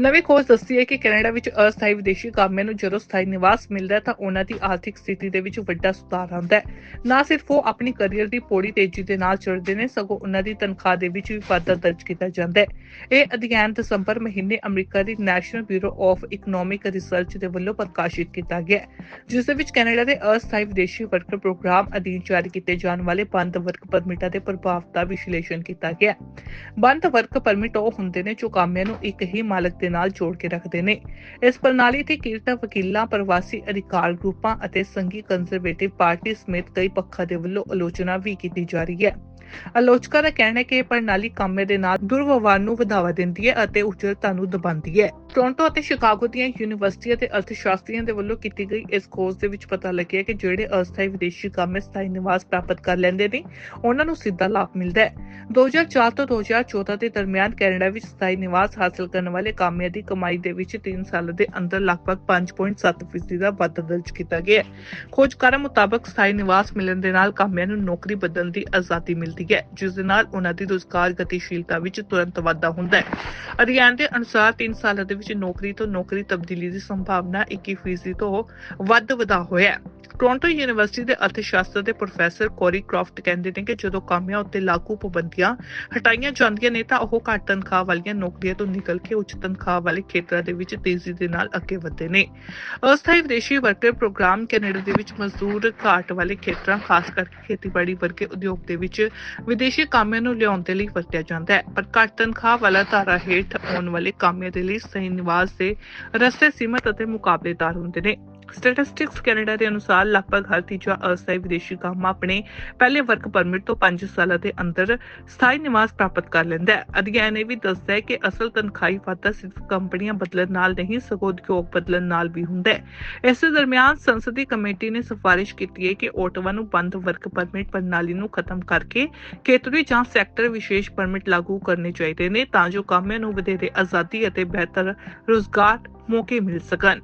ਨਵੀਂ ਖੋਜ ਦੱਸਦੀ ਹੈ ਕਿ ਕੈਨੇਡਾ ਵਿੱਚ ਅਸਥਾਈ ਵਿਦੇਸ਼ੀ ਕਾਮਿਆਂ ਨੂੰ ਜਦੋਂ ਸਥਾਈ ਨਿਵਾਸ ਮਿਲਦਾ ਹੈ ਤਾਂ ਉਹਨਾਂ ਦੀ ਆਰਥਿਕ ਸਥਿਤੀ ਦੇ ਵਿੱਚ ਵੱਡਾ ਸੁਧਾਰ ਆਉਂਦਾ ਹੈ। ਨਾ ਸਿਰਫ ਉਹ ਆਪਣੀ ਕੈਰੀਅਰ ਦੀ ਪੌੜੀ ਤੇਜ਼ੀ ਦੇ ਨਾਲ ਚੜ੍ਹਦੇ ਨੇ, ਸਗੋਂ ਉਹਨਾਂ ਦੀ ਤਨਖਾਹ ਦੇ ਵਿੱਚ ਵੀ ਵਾਧਾ ਦਰਜ ਕੀਤਾ ਜਾਂਦਾ ਹੈ। ਇਹ ਅਧਿਐਨ ਦਸੰਬਰ ਮਹੀਨੇ America the national bureau of economic research ਦੇ ਵੱਲੋਂ ਪ੍ਰਕਾਸ਼ਿਤ ਕੀਤਾ ਗਿਆ ਜਿਸ ਦੇ ਵਿੱਚ ਕੈਨੇਡਾ ਦੇ ਅਸਥਾਈ ਵਿਦੇਸ਼ੀ ਵਰਕਰ ਪ੍ਰੋਗਰਾਮ ਅਧੀਨ ਜਾਰੀ ਕੀਤੇ ਜਾਣ ਵਾਲੇ ਬੰਦ ਵਰਕ ਪਰਮਿਟਾਂ ਦੇ ਪ੍ਰਭਾਵ ਦਾ ਵਿਸ਼ਲੇਸ਼ਣ ਕੀਤਾ ਗਿਆ ਬੰਦ ਵਰਕ ਪਰਮਿਟ ਉਹ ਹੁੰਦੇ ਨੇ ਜੋ ਕਾਮਿਆਂ ਨੂੰ ਇੱਕ ਹੀ ਮਾਲਕ ਦੇ ਨਾਲ ਜੋੜ ਕੇ ਰੱਖਦੇ ਨੇ। ਇਸ ਪ੍ਰਣਾਲੀ ਤੇ ਕਿਰਤਾ, ਵਕੀਲਾਂ, ਪ੍ਰਵਾਸੀ ਅਧਿਕਾਰ ਗਰੁੱਪਾਂ ਅਤੇ ਸੰਘੀ ਕੰਜ਼ਰਵੇਟਿਵ ਪਾਰਟੀ ਸਮੇਤ ਕਈ ਪੱਖਾਂ ਦੇ ਵੱਲੋਂ ਆਲੋਚਨਾ ਵੀ ਕੀਤੀ ਜਾ ਰਹੀ ਹੈ। ਆਲੋਚਕਾਂ ਦਾ ਕਹਿਣਾ ਹੈ ਕਿ ਇਹ ਪ੍ਰਣਾਲੀ ਕਾਮੇ ਦੇ ਨਾਲ ਦੁਰਵਿਵਹਾਰ ਨੂੰ ਵਧਾਵਾ ਦਿੰਦੀ ਹੈ ਅਤੇ ਉਜਰਤਾ ਨੂੰ ਦਬਾਉਂਦੀ ਹੈ। ਟੋਰਾਂਟੋ ਅਤੇ ਸ਼ਿਕਾਗੋ ਦੀਆਂ ਯੂਨੀਵਰਸਿਟੀਆਂ ਤੇ ਅਰਥਸ਼ਾਸਤਰੀਆਂ ਦੇ ਵੱਲੋਂ ਕੀਤੀ ਗਈ ਇਸ ਖੋਜ ਦੇ ਵਿੱਚ ਪਤਾ ਲੱਗਿਆ ਕਿ ਜਿਹੜੇ ਅਸਥਾਈ ਵਿਦੇਸ਼ੀ ਕਾਮੇ ਸਥਾਈ ਨਿਵਾਸ ਪ੍ਰਾਪਤ ਕਰ ਲੈਂਦੇ ਨੇ, ਉਹਨਾਂ ਨੂੰ ਸਿੱਧਾ ਲਾਭ ਮਿਲਦਾ ਹੈ। 2004 ਤੋਂ 2014 ਦੇ ਦਰਮਿਆਨ ਕੈਨੇਡਾ ਵਿੱਚ ਸਥਾਈ ਨਿਵਾਸ ਹਾਸਲ ਕਰਨ ਵਾਲੇ ਕਾਮਿਆਂ ਦੀ ਕਮਾਈ ਦੇ ਵਿੱਚ 3 ਸਾਲਾਂ ਦੇ ਅੰਦਰ ਲਗਭਗ 5.7% ਦਾ ਵਾਧਾ ਦਰਜ ਕੀਤਾ ਗਿਆ ਹੈ। ਖੋਜਕਾਰਾਂ ਮੁਤਾਬਕ ਸਥਾਈ ਨਿਵਾਸ ਮਿਲਣ ਦੇ ਨਾਲ ਕਾਮਿਆਂ ਨੂੰ ਨੌਕਰੀ ਬਦਲਣ ਦੀ ਆਜ਼ਾਦੀ ਮਿਲਦੀ ਹੈ, ਜਿਸ ਦੇ ਨਾਲ ਉਹਨਾਂ ਦੀ ਰੁਜ਼ਗਾਰ ਗਤੀਸ਼ੀਲਤਾ ਵਿੱਚ ਤੁਰੰਤ ਵਾਧਾ ਹੁੰਦਾ ਹੈ। ਅਧਿਐਨ ਦੇ ਅਨੁਸਾਰ 3 ਸਾਲਾਂ ਦੇ ਵਿੱਚ ਨੌਕਰੀ ਤੋਂ ਨੌਕਰੀ ਤਬਦੀਲੀ ਦੀ ਸੰਭਾਵਨਾ 21% ਤੋਂ ਵੱਧ ਵਧਾ ਹੋਇਆ ਹੈ। ਟੋਰਾਂਟੋ ਯੂਨੀਵਰਸਿਟੀ ਦੇ ਅਰਥਸ਼ਾਸਤਰ ਦੇ ਪ੍ਰੋਫੈਸਰ ਕੋਰੀ ਕ੍ਰਾਫਟ ਕਹਿੰਦੇ ਨੇ ਕਿ ਜਦੋਂ ਕਾਮਿਆਂ ਉੱਤੇ ਲਾਗੂ ਪਾਬੰਦੀਆਂ ਹਟਾਈਆਂ ਜਾਂਦੀਆਂ ਨੇ ਤਾਂ ਉਹ ਘੱਟ ਤਨਖਾਹ ਵਾਲੀਆਂ ਨੌਕਰੀਆਂ ਤੋਂ ਨਿਕਲ ਕੇ ਉੱਚ ਤਨਖਾਹ ਵਾਲੇ ਖੇਤਰਾਂ ਦੇ ਵਿੱਚ ਤੇਜ਼ੀ ਦੇ ਨਾਲ ਅੱਗੇ ਵਧਦੇ ਨੇ। ਅਸਥਾਈ ਵਿਦੇਸ਼ੀ ਵਰਕਰ ਪ੍ਰੋਗਰਾਮ ਕੈਨੇਡਾ ਦੇ ਵਿੱਚ ਮਜ਼ਦੂਰ ਘਾਟ ਵਾਲੇ ਖੇਤਰਾਂ, ਖਾਸ ਕਰਕੇ ਖੇਤੀਬਾੜੀ ਵਰਗੇ ਉਦਯੋਗ ਦੇ ਵਿੱਚ ਵਿਦੇਸ਼ੀ ਕਾਮਿਆਂ ਨੂੰ ਲਿਆਉਣ ਦੇ ਲਈ ਵਰਤਿਆ ਜਾਂਦਾ ਹੈ। ਪਰ ਘੱਟ ਤਨਖਾਹ ਵਾਲਾ ਧਾਰਾ ਹੇਠ ਆਉਣ ਵਾਲੇ ਕਾਮਿਆਂ ਦੇ ਲਈ ਸਹੀ ਨਿਵਾਸ ਦੇ ਰਸਤੇ ਸੀਮਤ ਅਤੇ ਮੁਕਾਬਲੇਦਾਰ ਹੁੰਦੇ ਨੇ। ਸਟੈਟਿਸਟਿਕਸ ਕੈਨੇਡਾ ਦੇ ਅਨੁਸਾਰ ਲਗਭਗ ਹਰ ਤੀਜਾ ਅਸਥਾਈ ਵਿਦੇਸ਼ੀ ਕਾਮਾ ਆਪਣੇ ਪਹਿਲੇ ਵਰਕ ਪਰਮਿਟ ਤੋਂ 5 ਸਾਲਾਂ ਦੇ ਅੰਦਰ ਸਥਾਈ ਨਿਵਾਸ ਪ੍ਰਾਪਤ ਕਰ ਲੈਂਦਾ ਹੈ। ਅਧਿਐਨ ਇਹ ਵੀ ਦੱਸਦਾ ਹੈ ਕਿ ਅਸਲ ਤਨਖਾਹੀ ਵਾਧਾ ਸਿਰਫ ਕੰਪਨੀਆਂ ਬਦਲਣ ਨਾਲ ਨਹੀਂ, ਸਗੋਂ ਉਦਯੋਗ ਬਦਲਣ ਨਾਲ ਵੀ ਹੁੰਦਾ ਹੈ। ਇਸੇ ਦਰਮਿਆਨ ਸੰਸਦੀ ਕਮੇਟੀ ਨੇ ਸਿਫਾਰਿਸ਼ ਕੀਤੀ ਹੈ ਕਿ ਓਟਵਾ ਨੂੰ ਬੰਦ ਵਰਕ ਪਰਮਿਟ ਪ੍ਰਣਾਲੀ ਨੂੰ ਖਤਮ ਕਰਕੇ ਖੇਤਰੀ ਜਾਂ ਸੈਕਟਰ ਵਿਸ਼ੇਸ਼ ਪਰਮਿਟ ਲਾਗੂ ਕਰਨੇ ਚਾਹੀਦੇ ਨੇ ਤਾਂ ਜੋ ਕਾਮਿਆਂ ਨੂੰ ਵਧੇਰੇ ਆਜ਼ਾਦੀ ਅਤੇ ਬਿਹਤਰ ਰੁਜ਼ਗਾਰ ਮੌਕੇ ਮਿਲ ਸਕਣ।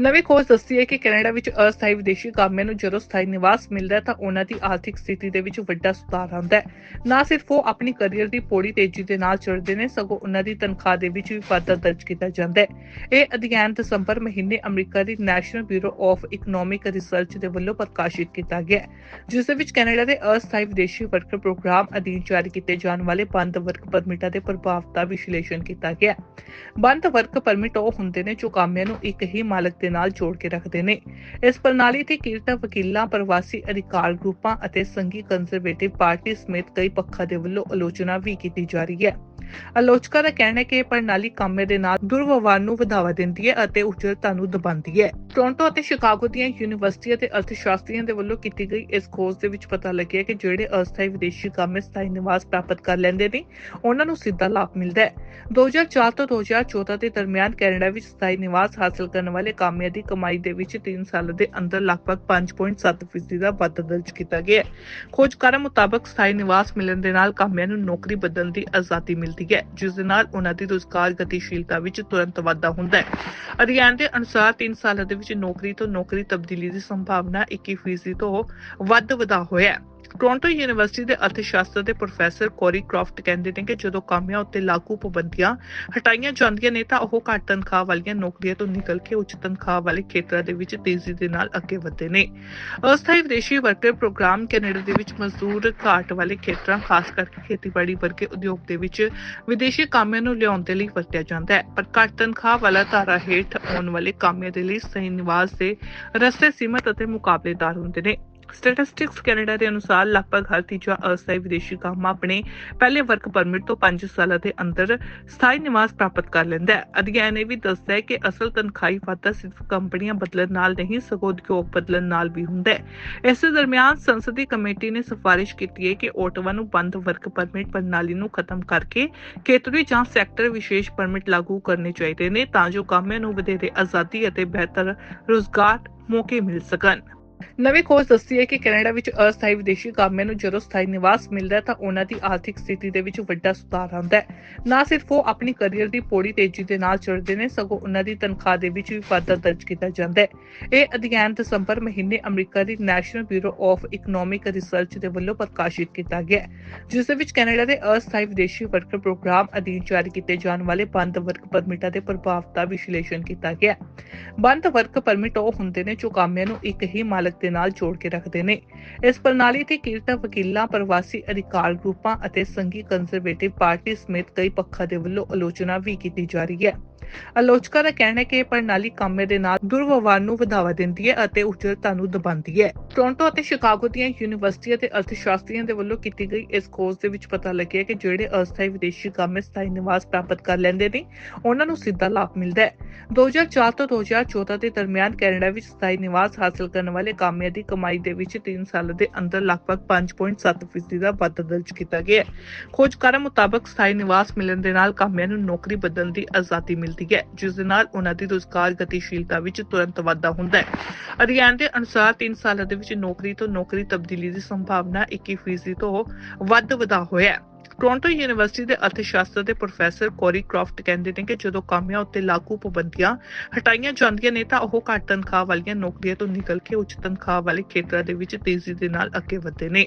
ਨਵੀਂ ਖੋਜ ਦੱਸਦੀ ਹੈ ਕਿ ਕੈਨੇਡਾ ਵਿੱਚ ਅਸਥਾਈ ਵਿਦੇਸ਼ੀ ਕਾਮਿਆਂ ਨੂੰ ਜਦੋਂ ਸਥਾਈ ਨਿਵਾਸ ਮਿਲਦਾ ਹੈ ਤਾਂ ਉਹਨਾਂ ਦੀ ਆਰਥਿਕ ਸਥਿਤੀ ਦੇ ਵਿੱਚ ਵੱਡਾ ਸੁਧਾਰ ਆਉਂਦਾ ਹੈ। ਨਾ ਸਿਰਫ ਉਹ ਆਪਣੀ ਕੈਰੀਅਰ ਦੀ ਪੌੜੀ ਤੇਜ਼ੀ ਦੇ ਨਾਲ ਚੜ੍ਹਦੇ ਨੇ, ਸਗੋਂ ਉਹਨਾਂ ਦੀ ਤਨਖਾਹ ਦੇ ਵਿੱਚ ਵੀ ਵਾਧਾ ਦਰਜ ਕੀਤਾ ਜਾਂਦਾ ਹੈ। ਇਹ ਅਧਿਐਨ ਦਸੰਬਰ ਮਹੀਨੇ America the national bureau of economic research ਦੇ ਵੱਲੋਂ ਪ੍ਰਕਾਸ਼ਿਤ ਕੀਤਾ ਗਿਆ ਜਿਸ ਦੇ ਵਿੱਚ ਕੈਨੇਡਾ ਦੇ ਅਸਥਾਈ ਵਿਦੇਸ਼ੀ ਵਰਕਰ ਪ੍ਰੋਗਰਾਮ ਅਧੀਨ ਜਾਰੀ ਕੀਤੇ ਜਾਣ ਵਾਲੇ ਬੰਦ ਵਰਕ ਪਰਮਿਟਾਂ ਦੇ ਪ੍ਰਭਾਵ ਦਾ ਵਿਸ਼ਲੇਸ਼ਣ ਕੀਤਾ ਗਿਆ ਬੰਦ ਵਰਕ ਪਰਮਿਟ ਉਹ ਹੁੰਦੇ ਨੇ ਜੋ ਕਾਮਿਆਂ ਨੂੰ ਇੱਕ ਹੀ ਮਾਲਕ ਦੇ ਨਾਲ ਜੋੜ ਕੇ ਰੱਖਦੇ ਨੇ। ਇਸ ਪ੍ਰਣਾਲੀ ਤੇ ਕਿਰਤਾ, ਵਕੀਲਾਂ, ਪ੍ਰਵਾਸੀ ਅਧਿਕਾਰ ਗਰੁੱਪਾਂ ਅਤੇ ਸੰਘੀ ਕੰਜ਼ਰਵੇਟਿਵ ਪਾਰਟੀ ਸਮੇਤ ਕਈ ਪੱਖਾਂ ਦੇ ਵੱਲੋਂ ਆਲੋਚਨਾ ਵੀ ਕੀਤੀ ਜਾ ਰਹੀ ਹੈ। ਆਲੋਚਕਾਂ ਦਾ ਕਹਿਣਾ ਹੈ ਕਿ ਇਹ ਪ੍ਰਣਾਲੀ ਕਾਮੇ ਦੇ ਨਾਲ ਦੁਰਵਿਵਹਾਰ ਨੂੰ ਵਧਾਵਾ ਦਿੰਦੀ ਹੈ ਅਤੇ ਉਜਰਤਾ ਨੂੰ ਦਬਾਉਂਦੀ ਹੈ। ਟੋਰਾਂਟੋ ਅਤੇ ਸ਼ਿਕਾਗੋ ਦੀਆਂ ਯੂਨੀਵਰਸਿਟੀਆਂ ਤੇ ਅਰਥਸ਼ਾਸਤਰੀਆਂ ਦੇ ਵੱਲੋਂ ਕੀਤੀ ਗਈ ਇਸ ਖੋਜ ਦੇ ਵਿੱਚ ਪਤਾ ਲੱਗਿਆ ਕਿ ਜਿਹੜੇ ਅਸਥਾਈ ਵਿਦੇਸ਼ੀ ਕਾਮੇ ਸਥਾਈ ਨਿਵਾਸ ਪ੍ਰਾਪਤ ਕਰ ਲੈਂਦੇ ਨੇ, ਉਹਨਾਂ ਨੂੰ ਸਿੱਧਾ ਲਾਭ ਮਿਲਦਾ ਹੈ। 2004 ਤੋਂ 2014 ਦੇ ਦਰਮਿਆਨ ਕੈਨੇਡਾ ਵਿੱਚ ਸਥਾਈ ਨਿਵਾਸ ਹਾਸਲ ਕਰਨ ਵਾਲੇ ਕਾਮਿਆਂ ਦੀ ਕਮਾਈ ਦੇ ਵਿੱਚ 3 ਸਾਲਾਂ ਦੇ ਅੰਦਰ ਲਗਭਗ 5.7% ਦਾ ਵਾਧਾ ਦਰਜ ਕੀਤਾ ਗਿਆ ਹੈ। ਖੋਜਕਾਰਾਂ ਮੁਤਾਬਕ ਸਥਾਈ ਨਿਵਾਸ ਮਿਲਣ ਦੇ ਨਾਲ ਕਾਮਿਆਂ ਨੂੰ ਨੌਕਰੀ ਬਦਲਣ ਦੀ ਆਜ਼ਾਦੀ ਮਿਲਦੀ ਹੈ, ਜਿਸ ਦੇ ਨਾਲ ਉਹਨਾਂ ਦੀ ਰੁਜ਼ਗਾਰ ਗਤੀਸ਼ੀਲਤਾ ਵਿੱਚ ਤੁਰੰਤ ਵਾਧਾ ਹੁੰਦਾ ਹੈ। ਅਧਿਐਨ ਦੇ ਅਨੁਸਾਰ 3 ਸਾਲਾਂ ਦੇ ਵਿੱਚ ਨੌਕਰੀ ਤੋਂ ਨੌਕਰੀ ਤਬਦੀਲੀ ਦੀ ਸੰਭਾਵਨਾ 21% ਤੋਂ ਵੱਧ ਵਧਾ ਹੋਇਆ ਹੈ। ਟੋਰਾਂਟੋ ਯੂਨੀਵਰਸਿਟੀ ਦੇ ਅਰਥਸ਼ਾਸਤਰ ਦੇ ਪ੍ਰੋਫੈਸਰ ਕੋਰੀ ਕ੍ਰਾਫਟ ਕਹਿੰਦੇ ਨੇ ਕਿ ਜਦੋਂ ਕਾਮਿਆਂ ਉੱਤੇ ਲਾਗੂ ਪਾਬੰਦੀਆਂ ਹਟਾਈਆਂ ਜਾਂਦੀਆਂ ਨੇ ਤਾਂ ਉਹ ਘੱਟ ਤਨਖਾਹ ਵਾਲੀਆਂ ਨੌਕਰੀਆਂ ਤੋਂ ਨਿਕਲ ਕੇ ਉੱਚ ਤਨਖਾਹ ਵਾਲੇ ਖੇਤਰਾਂ ਦੇ ਵਿੱਚ ਤੇਜ਼ੀ ਦੇ ਨਾਲ ਅੱਗੇ ਵਧਦੇ ਨੇ। ਅਸਥਾਈ ਵਿਦੇਸ਼ੀ ਵਰਕਰ ਪ੍ਰੋਗਰਾਮ ਕੈਨੇਡਾ ਦੇ ਵਿੱਚ ਮਜ਼ਦੂਰ ਘਾਟ ਵਾਲੇ ਖੇਤਰਾਂ, ਖਾਸ ਕਰਕੇ ਖੇਤੀਬਾੜੀ ਵਰਗੇ ਉਦਯੋਗ ਦੇ ਵਿੱਚ ਵਿਦੇਸ਼ੀ ਕਾਮਿਆਂ ਨੂੰ ਲਿਆਉਣ ਦੇ ਲਈ ਵਰਤਿਆ ਜਾਂਦਾ ਹੈ। ਪਰ ਘੱਟ ਤਨਖਾਹ ਵਾਲਾ ਧਾਰਾ ਹੇਠ ਆਉਣ ਵਾਲੇ ਕਾਮਿਆਂ ਦੇ ਲਈ ਸਹੀ ਨਿਵਾਸ ਦੇ ਰਸਤੇ ਸੀਮਤ ਅਤੇ ਮੁਕਾਬਲੇਦਾਰ ਹੁੰਦੇ ਨੇ। ਸਟੈਟਿਸਟਿਕਸ ਕੈਨੇਡਾ ਦੇ ਅਨੁਸਾਰ ਲਗਭਗ ਹਰ ਤੀਜਾ ਅਸਥਾਈ ਵਿਦੇਸ਼ੀ ਕਾਮਾ ਆਪਣੇ ਪਹਿਲੇ ਵਰਕ ਪਰਮਿਟ ਤੋਂ 5 ਸਾਲਾਂ ਦੇ ਅੰਦਰ ਸਥਾਈ ਨਿਵਾਸ ਪ੍ਰਾਪਤ ਕਰ ਲੈਂਦਾ ਹੈ। ਅਧਿਐਨ ਇਹ ਵੀ ਦੱਸਦਾ ਹੈ ਕਿ ਅਸਲ ਤਨਖਾਹੀ ਵਾਧਾ ਸਿਰਫ ਕੰਪਨੀਆਂ ਬਦਲਣ ਨਾਲ ਨਹੀਂ, ਸਗੋਂ ਉਦਯੋਗ ਬਦਲਣ ਨਾਲ ਵੀ ਹੁੰਦਾ ਹੈ। ਇਸੇ ਦਰਮਿਆਨ ਸੰਸਦੀ ਕਮੇਟੀ ਨੇ ਸਿਫਾਰਿਸ਼ ਕੀਤੀ ਹੈ ਕਿ ਓਟਵਾ ਨੂੰ ਬੰਦ ਵਰਕ ਪਰਮਿਟ ਪ੍ਰਣਾਲੀ ਨੂੰ ਖਤਮ ਕਰਕੇ ਖੇਤਰੀ ਜਾਂ ਸੈਕਟਰ ਵਿਸ਼ੇਸ਼ ਪਰਮਿਟ ਲਾਗੂ ਕਰਨੇ ਚਾਹੀਦੇ ਨੇ ਤਾਂ ਜੋ ਕਾਮਿਆਂ ਨੂੰ ਵਧੇਰੇ ਆਜ਼ਾਦੀ ਅਤੇ ਬਿਹਤਰ ਰੁਜ਼ਗਾਰ ਮੌਕੇ ਮਿਲ ਸਕਣ। ਨਵੀਂ ਖੋਜ ਦੱਸਦੀ ਹੈ ਕਿ ਕੈਨੇਡਾ ਵਿੱਚ ਅਸਥਾਈ ਵਿਦੇਸ਼ੀ ਕਾਮਿਆਂ ਨੂੰ ਜਦੋਂ ਸਥਾਈ ਨਿਵਾਸ ਮਿਲਦਾ ਹੈ ਤਾਂ ਉਹਨਾਂ ਦੀ ਆਰਥਿਕ ਸਥਿਤੀ ਦੇ ਵਿੱਚ ਵੱਡਾ ਸੁਧਾਰ ਆਉਂਦਾ ਹੈ। ਨਾ ਸਿਰਫ ਉਹ ਆਪਣੀ ਕੈਰੀਅਰ ਦੀ ਪੌੜੀ ਤੇਜ਼ੀ ਦੇ ਨਾਲ ਚੜ੍ਹਦੇ ਨੇ, ਸਗੋਂ ਉਹਨਾਂ ਦੀ ਤਨਖਾਹ ਦੇ ਵਿੱਚ ਵੀ ਵਾਧਾ ਦਰਜ ਕੀਤਾ ਜਾਂਦਾ ਹੈ। ਇਹ ਅਧਿਐਨ ਦਸੰਬਰ ਮਹੀਨੇ America the national bureau of economic research ਦੇ ਵੱਲੋਂ ਪ੍ਰਕਾਸ਼ਿਤ ਕੀਤਾ ਗਿਆ ਜਿਸ ਦੇ ਵਿੱਚ ਕੈਨੇਡਾ ਦੇ ਅਸਥਾਈ ਵਿਦੇਸ਼ੀ ਵਰਕਰ ਪ੍ਰੋਗਰਾਮ ਅਧੀਨ ਜਾਰੀ ਕੀਤੇ ਜਾਣ ਵਾਲੇ ਬੰਦ ਵਰਕ ਪਰਮਿਟਾਂ ਦੇ ਪ੍ਰਭਾਵ ਦਾ ਵਿਸ਼ਲੇਸ਼ਣ ਕੀਤਾ ਗਿਆ ਬੰਦ ਵਰਕ ਪਰਮਿਟ ਉਹ ਹੁੰਦੇ ਨੇ ਜੋ ਕਾਮਿਆਂ ਨੂੰ ਇੱਕ ਹੀ ਮਾਲਕ ਦੇ ਨਾਲ ਜੋੜ ਕੇ ਰੱਖਦੇ ਨੇ। ਇਸ ਪ੍ਰਣਾਲੀ ਤੇ ਕਿਰਤ ਵਕੀਲਾਂ, ਪ੍ਰਵਾਸੀ ਅਧਿਕਾਰ ਗਰੁੱਪਾਂ ਅਤੇ ਸੰਘੀ ਕੰਜ਼ਰਵੇਟਿਵ ਪਾਰਟੀ ਸਮੇਤ ਕਈ ਪੱਖਾਂ ਦੇ ਵੱਲੋਂ ਆਲੋਚਨਾ ਵੀ ਕੀਤੀ ਜਾ ਰਹੀ ਹੈ। ਆਲੋਚਕਾਂ ਦਾ ਕਹਿਣਾ ਹੈ ਕਿ ਇਹ ਪ੍ਰਣਾਲੀ ਕਾਮੇ ਦੇ ਨਾਲ ਦੁਰਵਿਵਹਾਰ ਨੂੰ ਵਧਾਵਾ ਦਿੰਦੀ ਹੈ ਅਤੇ ਉਚਰਤਾ ਨੂੰ ਦਬਾਉਂਦੀ ਹੈ। ਟੋਰਾਂਟੋ ਅਤੇ ਸ਼ਿਕਾਗੋ ਦੀਆਂ ਯੂਨੀਵਰਸਿਟੀਆਂ ਤੇ ਅਰਥਸ਼ਾਸਤਰੀਆਂ ਦੇ ਵੱਲੋਂ ਕੀਤੀ ਗਈ ਇਸ ਖੋਜ ਦੇ ਵਿੱਚ ਪਤਾ ਲੱਗਿਆ ਕਿ ਜਿਹੜੇ ਅਸਥਾਈ ਵਿਦੇਸ਼ੀ ਕਾਮੇ ਸਥਾਈ ਨਿਵਾਸ ਪ੍ਰਾਪਤ ਕਰ ਲੈਂਦੇ ਨੇ, ਉਹਨਾਂ ਨੂੰ ਸਿੱਧਾ ਲਾਭ ਮਿਲਦਾ ਹੈ। 2004 ਤੋਂ 2014 ਦੇ ਦਰਮਿਆਨ ਕੈਨੇਡਾ ਵਿੱਚ ਸਥਾਈ ਨਿਵਾਸ ਹਾਸਲ ਕਰਨ ਵਾਲੇ ਕਾਮਿਆਂ ਦੀ ਕਮਾਈ ਦੇ ਵਿੱਚ 3 ਸਾਲਾਂ ਦੇ ਅੰਦਰ ਲਗਭਗ 5.7% ਦਾ ਵਾਧਾ ਦਰਜ ਕੀਤਾ ਗਿਆ ਹੈ। ਖੋਜਕਾਰਾਂ ਮੁਤਾਬਕ ਸਥਾਈ ਨਿਵਾਸ ਮਿਲਣ ਦੇ ਨਾਲ ਕਾਮਿਆਂ ਨੂੰ ਨੌਕਰੀ ਬਦਲਣ ਦੀ ਆਜ਼ਾਦੀ ਮਿਲਦੀ ਹੈ, ਜਿਸ ਦੇ ਨਾਲ ਉਹਨਾਂ ਦੀ ਰੁਜ਼ਗਾਰ ਗਤੀਸ਼ੀਲਤਾ ਵਿੱਚ ਤੁਰੰਤ ਵਾਧਾ ਹੁੰਦਾ ਹੈ। ਅਧਿਐਨ ਦੇ ਅਨੁਸਾਰ 3 ਸਾਲਾਂ ਦੇ ਵਿੱਚ ਨੌਕਰੀ ਤੋਂ ਨੌਕਰੀ ਤਬਦੀਲੀ ਦੀ ਸੰਭਾਵਨਾ 21% ਤੋਂ ਵੱਧ ਵਧਾ ਹੋਇਆ ਹੈ। ਟੋਰਾਂਟੋ ਯੂਨੀਵਰਸਿਟੀ ਦੇ ਅਰਥਸ਼ਾਸਤਰ ਦੇ ਪ੍ਰੋਫੈਸਰ ਕੋਰੀ ਕ੍ਰਾਫਟ ਕਹਿੰਦੇ ਨੇ ਕਿ ਜਦੋਂ ਕਾਮਿਆਂ ਉੱਤੇ ਲਾਗੂ ਪਾਬੰਦੀਆਂ ਹਟਾਈਆਂ ਜਾਂਦੀਆਂ ਨੇ ਤਾਂ ਉਹ ਘੱਟ ਤਨਖਾਹ ਵਾਲੀਆਂ ਨੌਕਰੀਆਂ ਤੋਂ ਨਿਕਲ ਕੇ ਉੱਚ ਤਨਖਾਹ ਵਾਲੇ ਖੇਤਰਾਂ ਦੇ ਵਿੱਚ ਤੇਜ਼ੀ ਦੇ ਨਾਲ ਅੱਗੇ ਵਧਦੇ ਨੇ।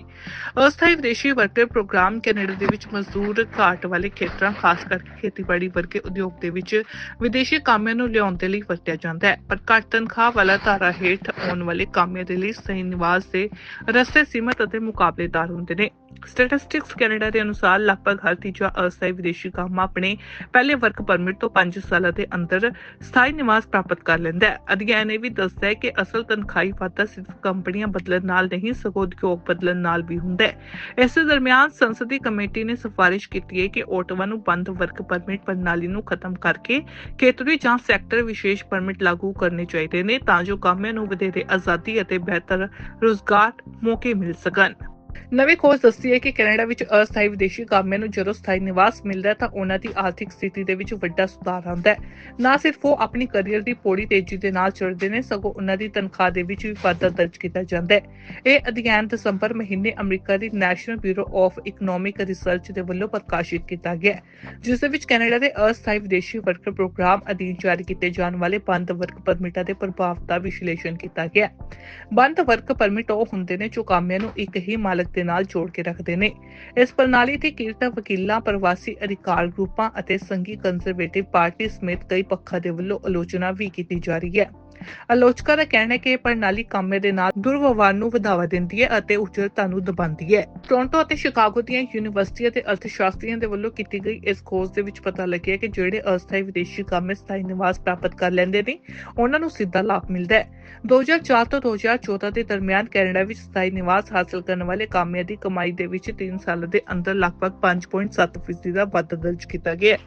ਅਸਥਾਈ ਵਿਦੇਸ਼ੀ ਵਰਕਰ ਪ੍ਰੋਗਰਾਮ ਕੈਨੇਡਾ ਦੇ ਵਿੱਚ ਮਜ਼ਦੂਰ ਘਾਟ ਵਾਲੇ ਖੇਤਰਾਂ, ਖਾਸ ਕਰਕੇ ਖੇਤੀਬਾੜੀ ਵਰਗੇ ਉਦਯੋਗ ਦੇ ਵਿੱਚ ਵਿਦੇਸ਼ੀ ਕਾਮਿਆਂ ਨੂੰ ਲਿਆਉਣ ਦੇ ਲਈ ਵਰਤਿਆ ਜਾਂਦਾ ਹੈ। ਪਰ ਘੱਟ ਤਨਖਾਹ ਵਾਲਾ ਧਾਰਾ ਹੇਠ ਆਉਣ ਵਾਲੇ ਕਾਮਿਆਂ ਦੇ ਲਈ ਸਹੀ ਨਿਵਾਸ ਦੇ ਰਸਤੇ ਸੀਮਤ ਅਤੇ ਮੁਕਾਬਲੇਦਾਰ ਹੁੰਦੇ ਨੇ। ਸਟੈਟਿਸਟਿਕਸ ਕੈਨੇਡਾ ਦੇ ਅਨੁਸਾਰ ਲਗਭਗ ਹਰ ਤੀਜਾ ਅਸਥਾਈ ਵਿਦੇਸ਼ੀ ਕਾਮਾ ਆਪਣੇ ਪਹਿਲੇ ਵਰਕ ਪਰਮਿਟ ਤੋਂ 5 ਸਾਲਾਂ ਦੇ ਅੰਦਰ ਸਥਾਈ ਨਿਵਾਸ ਪ੍ਰਾਪਤ ਕਰ ਲੈਂਦਾ ਹੈ। ਅਧਿਐਨ ਇਹ ਵੀ ਦੱਸਦਾ ਹੈ ਕਿ ਅਸਲ ਤਨਖਾਹੀ ਵਾਧਾ ਸਿਰਫ ਕੰਪਨੀਆਂ ਬਦਲਣ ਨਾਲ ਨਹੀਂ, ਸਗੋਂ ਉਦਯੋਗ ਬਦਲਣ ਨਾਲ ਵੀ ਹੁੰਦਾ ਹੈ। ਇਸੇ ਦਰਮਿਆਨ ਸੰਸਦੀ ਕਮੇਟੀ ਨੇ ਸਿਫਾਰਿਸ਼ ਕੀਤੀ ਹੈ ਕਿ ਓਟਵਾ ਨੂੰ ਬੰਦ ਵਰਕ ਪਰਮਿਟ ਪ੍ਰਣਾਲੀ ਨੂੰ ਖਤਮ ਕਰਕੇ ਖੇਤਰੀ ਜਾਂ ਸੈਕਟਰ ਵਿਸ਼ੇਸ਼ ਪਰਮਿਟ ਲਾਗੂ ਕਰਨੇ ਚਾਹੀਦੇ ਨੇ ਤਾਂ ਜੋ ਕਾਮਿਆਂ ਨੂੰ ਵਧੇਰੇ ਆਜ਼ਾਦੀ ਅਤੇ ਬਿਹਤਰ ਰੁਜ਼ਗਾਰ ਮੌਕੇ ਮਿਲ ਸਕਣ। ਨਵੀਂ ਖੋਜ ਦੱਸਦੀ ਹੈ ਕਿ ਕੈਨੇਡਾ ਵਿੱਚ ਅਸਥਾਈ ਵਿਦੇਸ਼ੀ ਕਾਮਿਆਂ ਨੂੰ ਜਦੋਂ ਸਥਾਈ ਨਿਵਾਸ ਮਿਲਦਾ ਹੈ ਤਾਂ ਉਹਨਾਂ ਦੀ ਆਰਥਿਕ ਸਥਿਤੀ ਦੇ ਵਿੱਚ ਵੱਡਾ ਸੁਧਾਰ ਆਉਂਦਾ ਹੈ। ਨਾ ਸਿਰਫ ਉਹ ਆਪਣੀ ਕੈਰੀਅਰ ਦੀ ਪੌੜੀ ਤੇਜ਼ੀ ਦੇ ਨਾਲ ਚੜ੍ਹਦੇ ਨੇ, ਸਗੋਂ ਉਹਨਾਂ ਦੀ ਤਨਖਾਹ ਦੇ ਵਿੱਚ ਵੀ ਵਾਧਾ ਦਰਜ ਕੀਤਾ ਜਾਂਦਾ ਹੈ। ਇਹ ਅਧਿਐਨ ਦਸੰਬਰ ਮਹੀਨੇ America the national bureau of economic research ਦੇ ਵੱਲੋਂ ਪ੍ਰਕਾਸ਼ਿਤ ਕੀਤਾ ਗਿਆ ਜਿਸ ਦੇ ਵਿੱਚ ਕੈਨੇਡਾ ਦੇ ਅਸਥਾਈ ਵਿਦੇਸ਼ੀ ਵਰਕਰ ਪ੍ਰੋਗਰਾਮ ਅਧੀਨ ਜਾਰੀ ਕੀਤੇ ਜਾਣ ਵਾਲੇ ਬੰਦ ਵਰਕ ਪਰਮਿਟਾਂ ਦੇ ਪ੍ਰਭਾਵ ਦਾ ਵਿਸ਼ਲੇਸ਼ਣ ਕੀਤਾ ਗਿਆ ਬੰਦ ਵਰਕ ਪਰਮਿਟ ਉਹ ਹੁੰਦੇ ਨੇ ਜੋ ਕਾਮਿਆਂ ਨੂੰ ਇੱਕ ਹੀ ਮਾਲਕ ਦੇ ਨਾਲ ਜੋੜ ਕੇ ਰੱਖਦੇ ਨੇ। ਇਸ ਪ੍ਰਣਾਲੀ ਦੀ ਕਿਰਤ, ਵਕੀਲਾਂ, ਪ੍ਰਵਾਸੀ ਅਧਿਕਾਰ ਗਰੁੱਪਾਂ ਅਤੇ ਸੰਘੀ ਕੰਜ਼ਰਵੇਟਿਵ ਪਾਰਟੀ ਸਮੇਤ ਕਈ ਪੱਖਾਂ ਦੇ ਵੱਲੋਂ ਆਲੋਚਨਾ ਵੀ ਕੀਤੀ ਜਾ ਰਹੀ ਹੈ। ਆਲੋਚਕਾਂ ਦਾ ਕਹਿਣਾ ਹੈ ਕਿ ਇਹ ਪ੍ਰਣਾਲੀ ਕਾਮੇ ਦੇ ਨਾਲ ਦੁਰਵਿਵਹਾਰ ਨੂੰ ਵਧਾਵਾ ਦਿੰਦੀ ਹੈ ਅਤੇ ਉਚਰਤਾ ਨੂੰ ਦਬਾਉਂਦੀ ਹੈ। ਟੋਰਾਂਟੋ ਅਤੇ ਸ਼ਿਕਾਗੋ ਦੀਆਂ ਯੂਨੀਵਰਸਿਟੀਆਂ ਤੇ ਅਰਥਸ਼ਾਸਤਰੀਆਂ ਦੇ ਵੱਲੋਂ ਕੀਤੀ ਗਈ ਇਸ ਖੋਜ ਦੇ ਵਿੱਚ ਪਤਾ ਲੱਗਿਆ ਕਿ ਜਿਹੜੇ ਅਸਥਾਈ ਵਿਦੇਸ਼ੀ ਕਾਮੇ ਸਥਾਈ ਨਿਵਾਸ ਪ੍ਰਾਪਤ ਕਰ ਲੈਂਦੇ ਨੇ, ਉਹਨਾਂ ਨੂੰ ਸਿੱਧਾ ਲਾਭ ਮਿਲਦਾ ਹੈ। 2004 ਤੋਂ 2014 ਦੇ ਦਰਮਿਆਨ ਕੈਨੇਡਾ ਵਿੱਚ ਸਥਾਈ ਨਿਵਾਸ ਹਾਸਲ ਕਰਨ ਵਾਲੇ ਕਾਮਿਆਂ ਦੀ ਕਮਾਈ ਦੇ ਵਿੱਚ 3 ਸਾਲਾਂ ਦੇ ਅੰਦਰ ਲਗਭਗ 5.7% ਦਾ ਵਾਧਾ ਦਰਜ ਕੀਤਾ ਗਿਆ